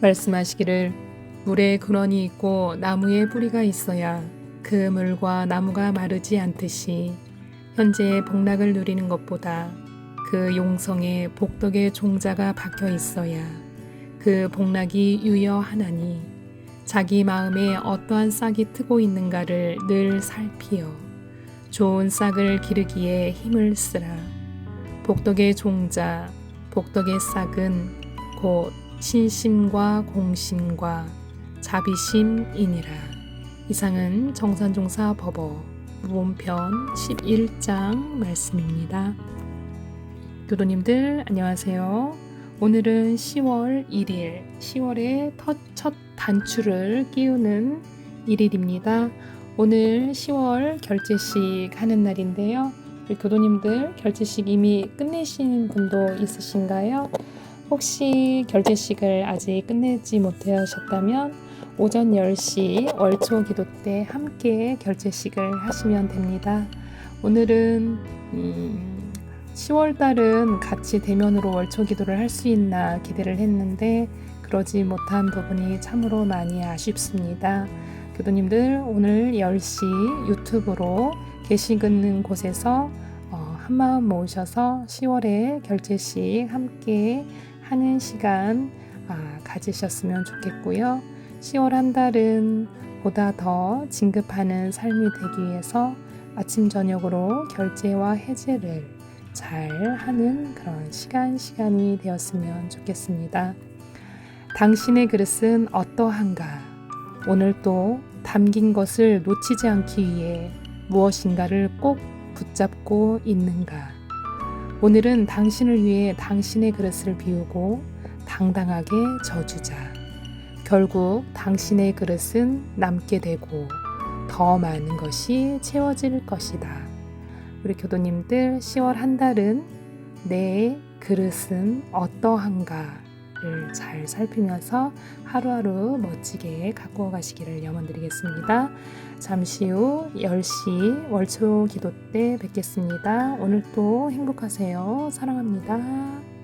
말씀하시기를 물에 근원이 있고 나무에 뿌리가 있어야 그 물과 나무가 마르지 않듯이 현재의 복락을 누리는 것보다 그 용성에 복덕의 종자가 박혀 있어야 그 복락이 유여하나니 자기 마음에 어떠한 싹이 트고 있는가를 늘 살피어 좋은 싹을 기르기에 힘을 쓰라. 복덕의 종자, 복덕의 싹은 곧 신심과 공심과 자비심이니라. 이상은 정산종사 법어 무본편 11장 말씀입니다. 교도님들 안녕하세요. 오늘은 10월 1일, 10월의 첫 단추를 끼우는 1일입니다. 오늘 10월 결제식 하는 날인데요. 우리 교도님들 결제식 이미 끝내신 분도 있으신가요? 혹시 결제식을 아직 끝내지 못하셨다면 오전 10시 월초 기도 때 함께 결제식을 하시면 됩니다. 오늘은 음, 10월 달은 같이 대면으로 월초 기도를 할 수 있나 기대를 했는데 그러지 못한 부분이 참으로 많이 아쉽습니다. 교도님들 오늘 10시 유튜브로 게시 긋는 곳에서 어, 한마음 모으셔서 10월에 결제식 함께 하는 시간 아, 가지셨으면 좋겠고요. 10월 한 달은 보다 더 진급하는 삶이 되기 위해서 아침 저녁으로 결제와 해제를 잘 하는 그런 시간 시간이 되었으면 좋겠습니다. 당신의 그릇은 어떠한가? 오늘 또 담긴 것을 놓치지 않기 위해 무엇인가를 꼭 붙잡고 있는가? 오늘은 당신을 위해 당신의 그릇을 비우고 당당하게 져주자. 결국 당신의 그릇은 남게 되고 더 많은 것이 채워질 것이다. 우리 교도님들 10월 한 달은 내 그릇은 어떠한가를 잘 살피면서 하루하루 멋지게 가꾸어 가시기를 염원드리겠습니다. 잠시 후 10시 월초 기도 때 뵙겠습니다. 오늘 도 행복하세요. 사랑합니다.